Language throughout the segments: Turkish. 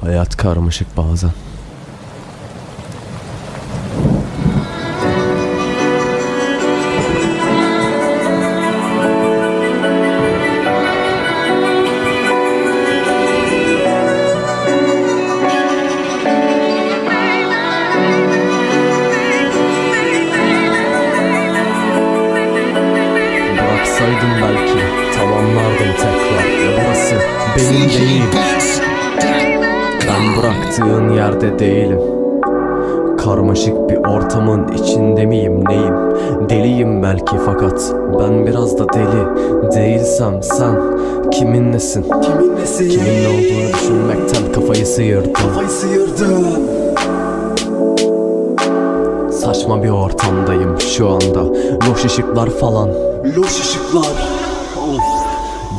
Hayat karmaşık bazen. Bıraksaydın belki tamamlardım tekrar Ve burası benim değil Ben bıraktığın yerde değilim. Karmaşık bir ortamın içinde miyim neyim? Deliyim belki fakat ben biraz da deli Değilsem sen kimin nesin? Kimin nesi? Kimin ne olduğunu düşünmekten kafayı sıyırdım. Kafayı sıyırdı Saçma bir ortamdayım şu anda. Loş ışıklar falan. Loş ışıklar. Of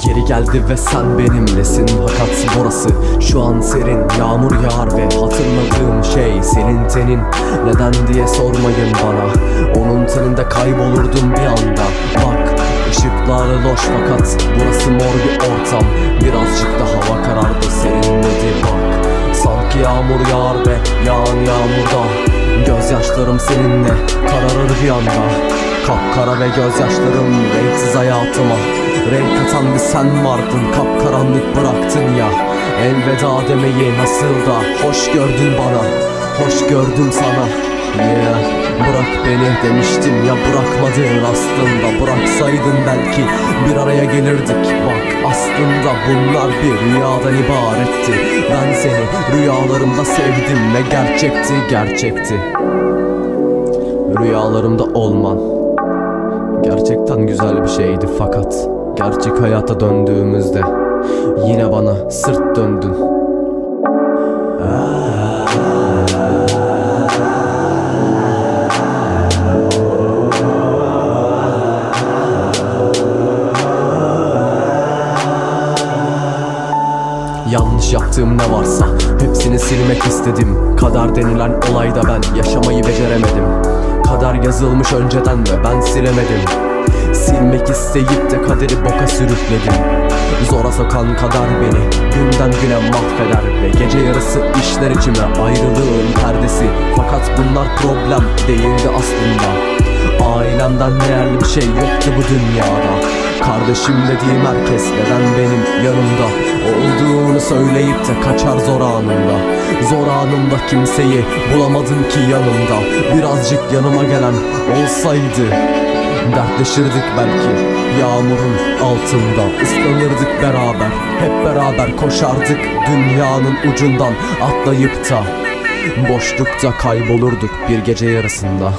Geri geldi ve sen benimlesin. Fakat burası şu an serin. Yağmur yağar ve hatırladığım şey Senin tenin. Neden diye sormayın bana. Onun teninde kaybolurdum bir anda. Bak ışıklar loş fakat Burası mor bir ortam. Birazcık da hava karardı serinledi bak. Sanki yağmur yağar ve yağan yağmurda. Gözyaşlarım seninle kararır bir anda Kapkara ve gözyaşlarım renksiz hayatıma. Renk katan bir sen vardın kapkaranlık bıraktın ya. Elveda demeyi nasıl da hoş gördün bana. Hoş gördüm sana. Yeah Bırak beni demiştim ya bırakmadın aslında. Bıraksaydın belki bir araya gelirdik. Bak aslında bunlar bir rüyadan ibaretti. Ben seni rüyalarımda sevdim ve gerçekti gerçekti. Rüyalarımda olman Gerçekten güzel bir şeydi fakat gerçek hayata döndüğümüzde yine bana sırt döndün. Yanlış yaptığım ne varsa hepsini silmek istedim. Kader denilen olayda ben yaşamayı beceremedim. Kader yazılmış önceden ve ben silemedim Silmek isteyip de kaderi boka sürükledim. Zora sokan kader beni günden güne mahveder Ve gece yarısı işler içime ayrılığın perdesi. Fakat bunlar problem değildi aslında. Ailemden değerli bir şey yoktu bu dünyada. Kardeşim dediğim herkes neden benim yanımda? Olduğunu söyleyip de kaçar zor anında Zor anımda kimseyi bulamadım ki yanımda. Birazcık yanıma gelen olsaydı Dertleşirdik belki yağmurun altında. Islanırdık beraber hep beraber koşardık Dünyanın ucundan. Atlayıp da Boşlukta kaybolurduk bir gece yarısında